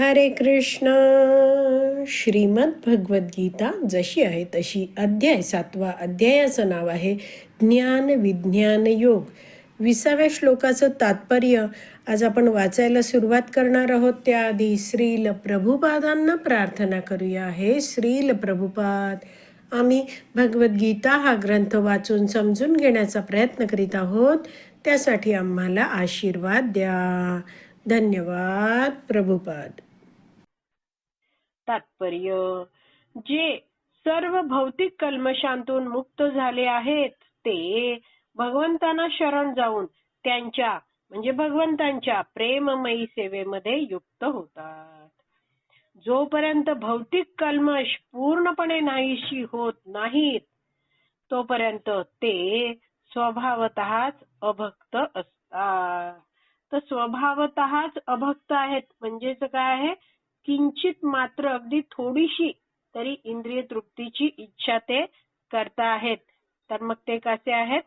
हरे कृष्ण. श्रीमद भगवद्गीता जशी आहे तशी अध्याय सातवा अध्यायाचं नाव आहे ज्ञान विज्ञान योग. विसाव्या श्लोकाचं तात्पर्य आज आपण वाचायला सुरुवात करणार आहोत. त्याआधी श्रील प्रभुपादांना प्रार्थना करूया. हे श्रील प्रभुपाद आम्ही भगवद्गीता हा ग्रंथ वाचून समजून घेण्याचा प्रयत्न करीत आहोत. त्यासाठी आम्हाला आशीर्वाद द्या. धन्यवाद प्रभुपाद. तात्पर्य. जे सर्व भौतिक कल्मशांतून मुक्त झाले आहेत ते भगवंतांना शरण जाऊन त्यांच्या म्हणजे भगवंतांच्या प्रेममयी सेवेमध्ये युक्त होतात. जोपर्यंत भौतिक कल्मश पूर्णपणे नाहीशी होत नाहीत तोपर्यंत ते स्वभावतःच अभक्त असतात. तर स्वभावतःच अभक्त आहेत म्हणजेच काय आहे? किंचित मात्र अगदी थोडीशी तरी इंद्रिय तृप्तीची इच्छा ते करता आहेत तर मग ते कसे आहेत?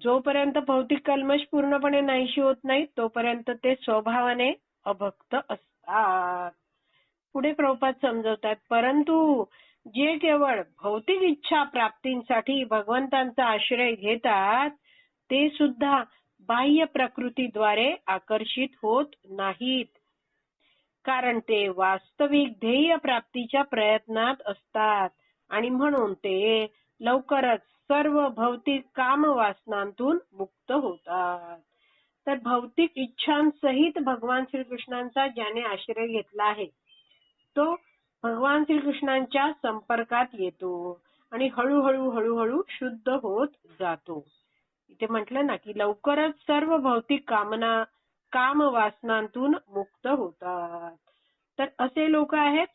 जोपर्यंत भौतिक कल्मश पूर्णपणे नाहीशी होत नाही तोपर्यंत ते स्वभावाने अभक्त असतात. पुढे प्रभुपाद समजवतात परंतु जे केवळ भौतिक इच्छा प्राप्तींसाठी भगवंतांचा आश्रय घेतात ते सुद्धा बाह्य प्रकृतीद्वारे आकर्षित होत नाहीत. कारण ते वास्तविक ध्येय प्राप्तीच्या प्रयत्नात असतात. आणि म्हणून ते लवकरच सर्व भौतिक काम वासनांतून मुक्त होतात. तर भौतिक इच्छांसहित भगवान श्रीकृष्णांचा ज्याने आश्रय घेतला आहे तो भगवान श्रीकृष्णांच्या संपर्कात येतो आणि हळूहळू हळूहळू शुद्ध होत जातो. इथे म्हटलं ना की लवकरच सर्व भौतिक कामना काम वासनांतून मुक्त होतात. तर असे लोक आहेत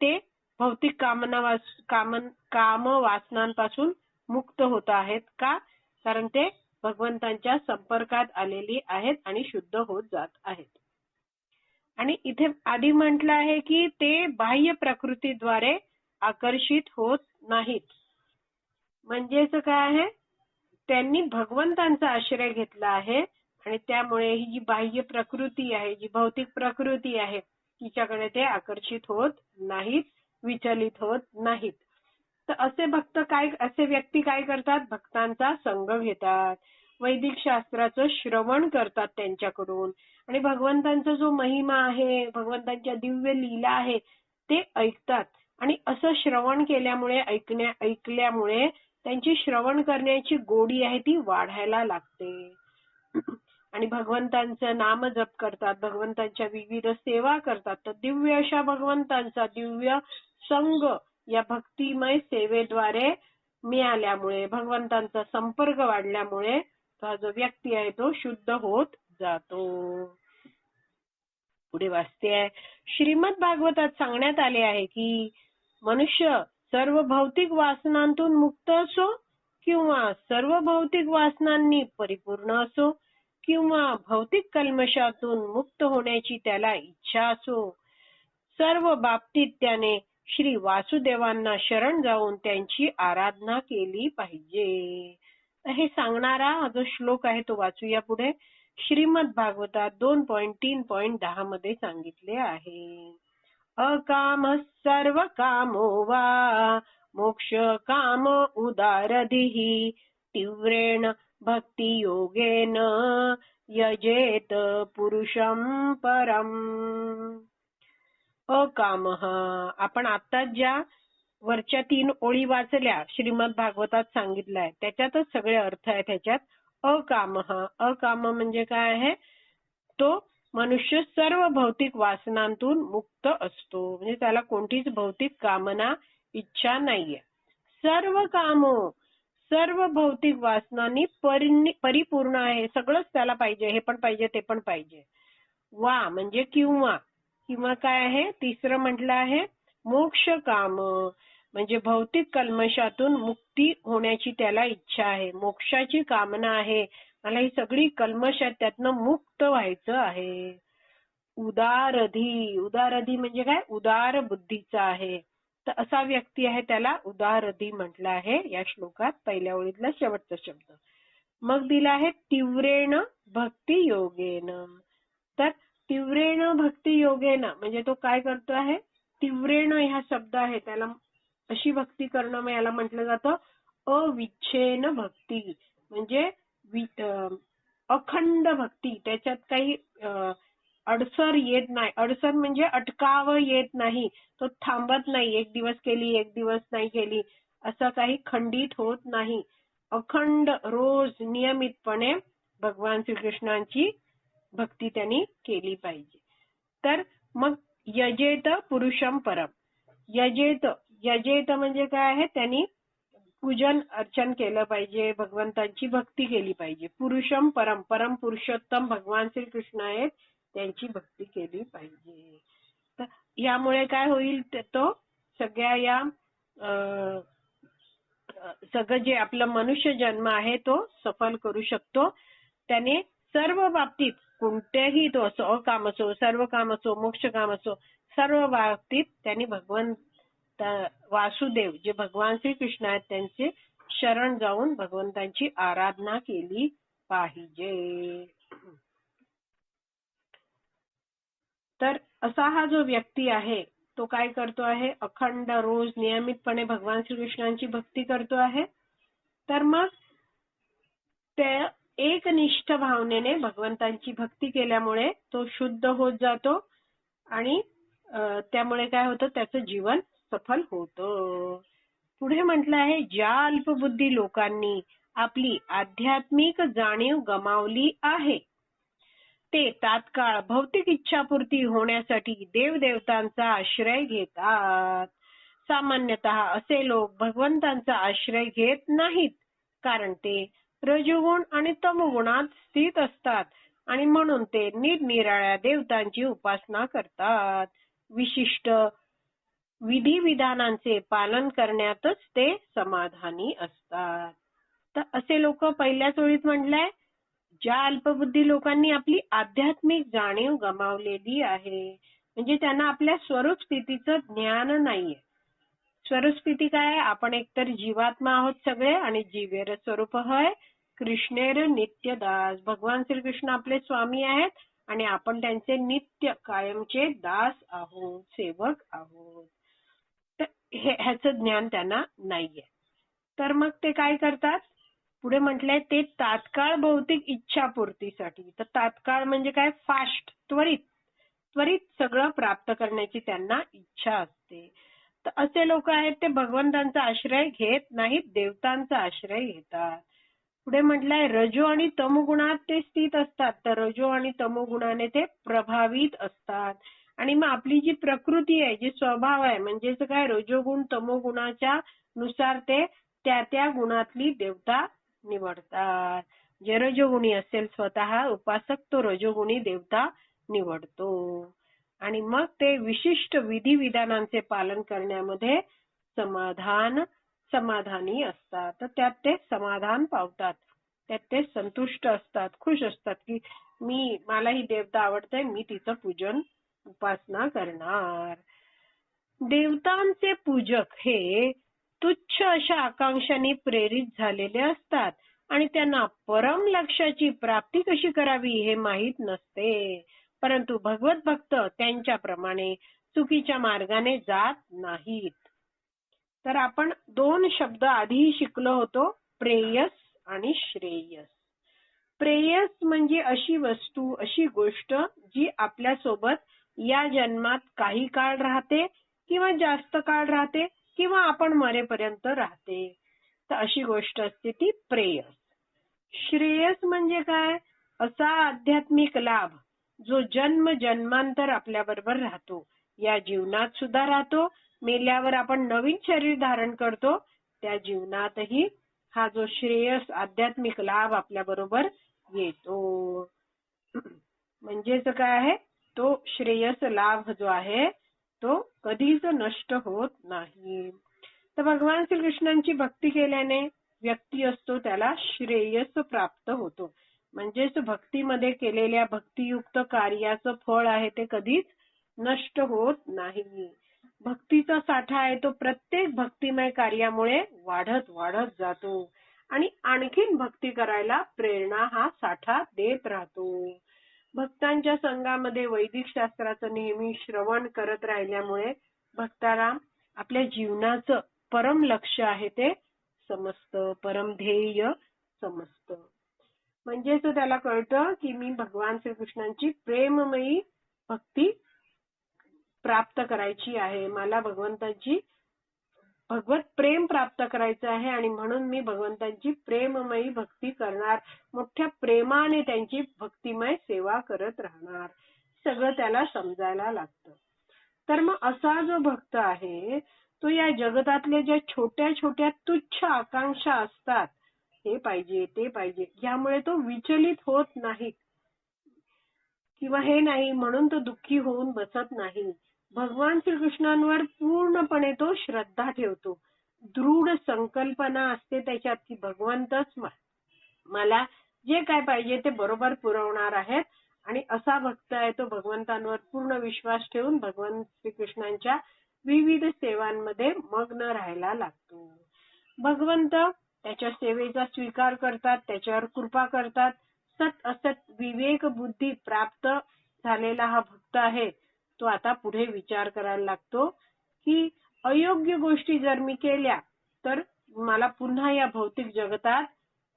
ते भौतिक कामना वास काम काम वासनांपासून मुक्त होत आहेत का? कारण ते भगवंतांच्या संपर्कात आलेली आहेत आणि शुद्ध होत जात आहेत. आणि इथे आधी म्हटलं आहे की ते बाह्य प्रकृतीद्वारे आकर्षित होत नाहीत. म्हणजेच काय आहे? त्यांनी भगवंतांचा आश्रय घेतला आहे. आणि त्यामुळे ही जी बाह्य प्रकृती आहे जी भौतिक प्रकृती आहे तिच्याकडे ते आकर्षित होत नाहीत विचलित होत नाहीत. तर असे भक्त काय असे व्यक्ती काय करतात? भक्तांचा संघ घेतात. वैदिक शास्त्राचं श्रवण करतात त्यांच्याकडून. आणि भगवंतांचा जो महिमा आहे भगवंतांच्या दिव्य लीला आहे ते ऐकतात. आणि असं श्रवण केल्यामुळे ऐकण्या ऐकल्यामुळे त्यांची श्रवण करण्याची गोडी आहे ती वाढायला लागते. आणि भगवंतांचं नाम जप करतात भगवंतांच्या विविध सेवा करतात. तर दिव्य अशा भगवंतांचा दिव्य संग या भक्तिमय सेवेद्वारे मिळाल्यामुळे भगवंतांचा संपर्क वाढल्यामुळे हा जो व्यक्ती आहे तो शुद्ध होत जातो. पुढे वाचते आहे. श्रीमद भागवतात सांगण्यात आले आहे की मनुष्य सर्व भौतिक वासनांतून मुक्त असो किंवा सर्व भौतिक वासनांनी परिपूर्ण असो किंवा भौतिक कल्मशातून मुक्त होण्याची त्याला इच्छा असो सर्व बाबतीत त्याने श्री वासुदेवांना शरण जाऊन त्यांची आराधना केली पाहिजे. हे सांगणारा जो श्लोक आहे तो वाचूया पुढे. श्रीमद भागवतात दोन पॉइंट तीन पॉइंट दहा मध्ये सांगितले आहे. अकाम सर्व कामो वा मोक्ष काम उदारधी तीव्रेण भक्तियोगेन यजेत पुरुषम परम। अकाम हो आपण आता ज्या वरच्या तीन ओळी वाचल्या श्रीमद भागवतात सांगितलंय त्याच्यातच सगळे अर्थ आहे त्याच्यात. अकाम अकाम म्हणजे काय आहे? तो मनुष्य सर्व भौतिक वासनांतून मुक्त असतो. म्हणजे त्याला कोणतीच भौतिक कामना इच्छा नाहीये. सर्व कामो सर्व भौतिक वासनांनी परिपूर्ण आहे. सगळंच त्याला पाहिजे. हे पण पाहिजे ते पण पाहिजे. वा म्हणजे किंवा. किंवा काय आहे? तिसरं म्हटलं आहे मोक्ष काम. म्हणजे भौतिक कल्मशातून मुक्ती होण्याची त्याला इच्छा आहे. मोक्षाची कामना आहे. मला ही सगळी कल्मश आहेत. त्यातनं मुक्त व्हायचं आहे. उदारधी. उदारधी म्हणजे काय? उदार बुद्धीचा आहे. तर असा व्यक्ती आहे त्याला उदारधी म्हटलं आहे या श्लोकात पहिल्या ओळीतला शेवटचा शब्द. मग दिला आहे तीव्रेण भक्ती योगेन. तर तीव्रेण भक्ती योगेन म्हणजे तो काय करतो आहे? तीव्रेण ह्या शब्द आहे त्याला अशी भक्ती करणं मग याला म्हटलं जातं अविच्छेन भक्ती. म्हणजे वि- अखंड भक्ती. त्याच्यात काही अं, अडसर येत नाही. अडसर म्हणजे अटकाव येत नाही. तो थांबत नाही. एक दिवस केली एक दिवस नाही केली. असं काही खंडित होत नाही. अखंड रोज नियमितपणे भगवान श्रीकृष्णांची भक्ती त्यांनी केली पाहिजे. तर मग यजेत पुरुषम परम. यजेत यजेत म्हणजे काय आहे? त्यांनी पूजन अर्चन केलं पाहिजे. भगवंतांची भक्ती केली पाहिजे. पुरुषम परम परम पुरुषोत्तम भगवान श्रीकृष्ण आहेत. त्यांची भक्ती केली पाहिजे. तर यामुळे काय होईल तो सगळ्या या अं, सगळं जे आपलं मनुष्य जन्म आहे तो सफल करू शकतो. त्याने सर्व बाबतीत कोणत्याही तो असो अकाम असो सर्व काम असो मोक्ष काम असो सर्व बाबतीत त्यांनी भगवंत वासुदेव जे भगवान श्री कृष्ण आहेत त्यांचे शरण जाऊन भगवंतांची आराधना केली पाहिजे. तर असा हा जो व्यक्ती आहे तो काय करतो आहे? अखंड रोज नियमितपणे भगवान श्रीकृष्णांची भक्ती करतो आहे. तर मग त्या एकनिष्ठ भावनेने भगवंतांची भक्ती केल्यामुळे तो शुद्ध होत जातो आणि त्यामुळे काय होतं? त्याचं जीवन सफल होतं. पुढे म्हटलं आहे ज्या अल्पबुद्धी लोकांनी आपली आध्यात्मिक जाणीव गमावली आहे ते तात्काळ भौतिक इच्छापूर्ती होण्यासाठी देवदेवतांचा आश्रय घेतात. सामान्यतः असे लोक भगवंतांचा आश्रय घेत नाहीत कारण ते रजोगुण आणि तमोगुणात स्थित असतात आणि म्हणून ते निरनिराळ्या देवतांची उपासना करतात. विशिष्ट विधी विधानांचे पालन करण्यातच ते समाधानी असतात. तर असे लोक पहिल्याच ओळीत म्हटलंय ज्या अल्पबुद्धी लोकांनी आपली आध्यात्मिक जाणीव गमावलेली आहे म्हणजे त्यांना आपल्या स्वरूप स्थितीचं ज्ञान नाहीये. स्वरूप स्थिती काय आहे? आपण एकतर जीवात्मा आहोत सगळे आणि जीवेर स्वरूप आहे कृष्णेर नित्यदास भगवान श्रीकृष्ण आपले स्वामी आहेत आणि आपण त्यांचे नित्य कायमचे दास आहोत सेवक आहोत. तर ह्याचं ज्ञान त्यांना नाहीये. तर मग ते काय करतात? पुढे म्हटलंय ते तात्काळ भौतिक इच्छापूर्तीसाठी. तर तात्काळ म्हणजे काय? फास्ट त्वरित. त्वरित सगळं प्राप्त करण्याची त्यांना इच्छा असते. तर असे लोक आहेत ते भगवंतांचा आश्रय घेत नाहीत देवतांचा आश्रय घेतात. पुढे म्हटलंय रजो आणि तमोगुणात ते स्थित असतात. तर रजो आणि तमोगुणाने ते प्रभावित असतात. आणि मग आपली जी प्रकृती आहे जी स्वभाव आहे म्हणजेच काय? रजोगुण तमोगुणाच्या नुसार ते त्या त्या गुणातली देवता निवडतात. जे रजोगुणी असेल स्वतः उपासक तो रजोगुणी देवता निवडतो. आणि मग ते विशिष्ट विधी विधानांचे पालन करण्यामध्ये समाधान समाधानी असतात. तर त्यात ते समाधान पावतात. त्यात ते संतुष्ट असतात खुश असतात की मी मला ही देवता आवडते मी तिचं पूजन उपासना करणार. देवतांचे पूजक हे तुच्छ अशा आकांक्षांनी प्रेरित झालेले असतात. आणि त्यांना परम लक्ष्याची प्राप्ती कशी करावी हे माहीत नसते. परंतु भगवत भक्त त्यांच्याप्रमाणे चुकीच्या मार्गाने जात नाहीत. तर आपण दोन शब्द आधी शिकलो होतो प्रेयस आणि श्रेयस. प्रेयस म्हणजे अशी वस्तू अशी गोष्ट जी आपल्यासोबत या जन्मात काही काळ राहते किंवा जास्त काळ राहते किंवा आपण मरेपर्यंत राहते. तर अशी गोष्ट असते ती प्रेयस. श्रेयस म्हणजे काय? असा आध्यात्मिक लाभ जो जन्म जन्मांतर आपल्या बरोबर राहतो. या जीवनात सुद्धा राहतो. मेल्यावर आपण नवीन शरीर धारण करतो. त्या जीवनातही हा जो श्रेयस आध्यात्मिक लाभ आपल्या बरोबर येतो. म्हणजेच काय आहे? तो श्रेयस लाभ जो आहे तो कधीच नष्ट होत नाही. तर भगवान श्रीकृष्णांची भक्ती केल्याने व्यक्ती असतो त्याला श्रेयस प्राप्त होतो. म्हणजेच भक्तीमध्ये केलेल्या भक्तियुक्त कार्याचं फळ आहे ते कधीच नष्ट होत नाही. भक्तीचा साठा आहे तो प्रत्येक भक्तिमय कार्यामुळे वाढत वाढत जातो. आणि आणखीन भक्ती करायला प्रेरणा हा साठा देत राहतो. भक्तांच्या संघामध्ये वैदिक शास्त्राचं नेहमी श्रवण करत राहिल्यामुळे भक्ताला आपल्या जीवनाचं परम लक्ष आहे ते समजतं परम ध्येय समजतं म्हणजेच त्याला कळतं की मी भगवान श्रीकृष्णांची प्रेममयी भक्ती प्राप्त करायची आहे. मला भगवंताची भगवत प्रेम प्राप्त करायचं आहे आणि म्हणून मी भगवंतांची प्रेममयी भक्ती करणार. मोठ्या प्रेमाने त्यांची भक्तिमय सेवा करत राहणार. सगळं त्याला समजायला लागतं. तर मग असा जो भक्त आहे तो या जगतातल्या ज्या छोट्या छोट्या तुच्छ आकांक्षा असतात हे पाहिजे ते पाहिजे यामुळे तो विचलित होत नाही. किंवा हे नाही म्हणून तो दुःखी होऊन बसत नाही. भगवान श्रीकृष्णांवर पूर्णपणे तो श्रद्धा ठेवतो. दृढ संकल्पना असते त्याच्यात की भगवंतच मला जे काय पाहिजे ते बरोबर पुरवणार आहेत आणि असा भक्त आहे तो भगवंतांवर पूर्ण विश्वास ठेवून भगवान श्रीकृष्णांच्या विविध सेवांमध्ये मग्न राहायला लागतो. भगवंत त्याच्या सेवेचा स्वीकार करतात त्याच्यावर कृपा करतात. सत असत विवेक बुद्धी प्राप्त झालेला हा भक्त आहे. तो आता पुढे विचार करायला लागतो की अयोग्य गोष्टी जर मी केल्या तर मला पुन्हा या भौतिक जगतात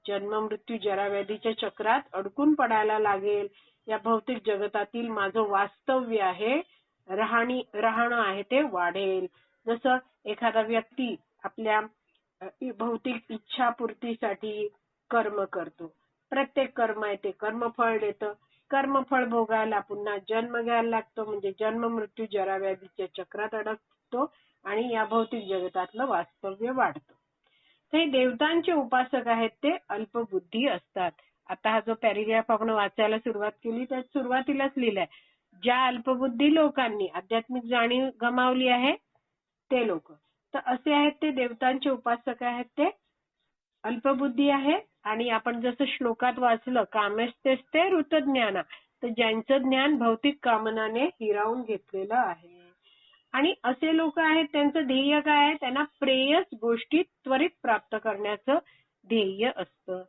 जन्म मृत्यू जराव्याधीच्या चक्रात अडकून पडायला लागेल. या भौतिक जगतातील माझं वास्तव्य आहे राहणी राहणं आहे ते वाढेल. जसं एखादा व्यक्ती आपल्या भौतिक इच्छापूर्तीसाठी कर्म करतो. प्रत्येक कर्म आहे ते कर्मफळ देतं. कर्मफळ भोगायला पुन्हा जन्म घ्यायला लागतो म्हणजे जन्म मृत्यू जराव्याधीच्या चक्रात अडकतो आणि या भौतिक जगतातलं वास्तव्य वाढतं. ते देवतांचे उपासक आहेत ते अल्पबुद्धी असतात. आता हा जो पॅरेग्राफ आपण वाचायला सुरुवात केली त्यात सुरुवातीलाच लिहिलंय ज्या अल्पबुद्धी लोकांनी आध्यात्मिक जाणीव गमावली आहे ते लोक. तर असे आहेत ते देवतांचे उपासक आहेत ते अल्पबुद्धी आहे आणि आपण जसं श्लोकात वाचलं कामेस्तेस्ते ऋतज्ञाना तर ज्यांचं ज्ञान भौतिक कामनाने हिरावून घेतलेलं आहे. आणि असे लोक आहेत त्यांचं ध्येय काय आहे? त्यांना प्रेयस गोष्टी त्वरित प्राप्त करण्याचं ध्येय असतं.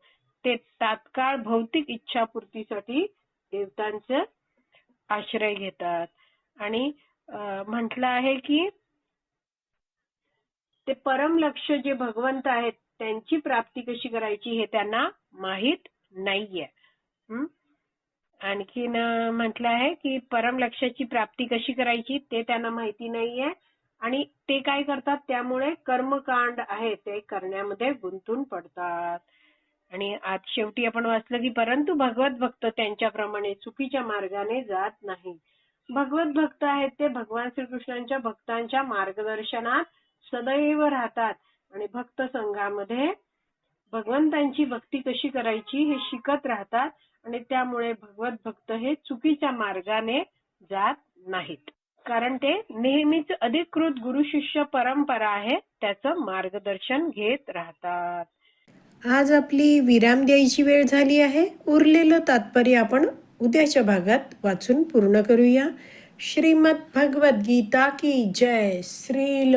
ते तात्काळ भौतिक इच्छापूर्तीसाठी देवतांचं आश्रय घेतात. आणि म्हटलं आहे की ते परम लक्ष जे भगवंत आहेत त्यांची प्राप्ती कशी करायची हे त्यांना माहीत नाहीये. आणखीन म्हटलं आहे की परमलक्ष्याची प्राप्ती कशी करायची ते त्यांना माहिती नाहीये आणि ते काय करतात? त्यामुळे कर्मकांड आहे ते करण्यामध्ये गुंतून पडतात. आणि आज शेवटी आपण वाचलं की परंतु भगवत भक्त त्यांच्याप्रमाणे चुकीच्या मार्गाने जात नाही. भगवत भक्त आहेत ते भगवान श्रीकृष्णांच्या भक्तांच्या मार्गदर्शनात सदैव राहतात. आणि भक्त संघामध्ये भगवंतांची भक्ती कशी करायची हे शिकत राहतात आणि त्यामुळे भगवत भक्त हे चुकीच्या मार्गाने जात नाहीत. कारण ते नेहमीच अधिकृत गुरु शिष्य परंपरा आहे त्याचं मार्गदर्शन घेत राहतात. आज आपली विराम द्यायची वेळ झाली आहे. उरलेलं तात्पर्य आपण उद्याच्या भागात वाचून पूर्ण करूया. श्रीमद भगवद गीता की जय. श्रील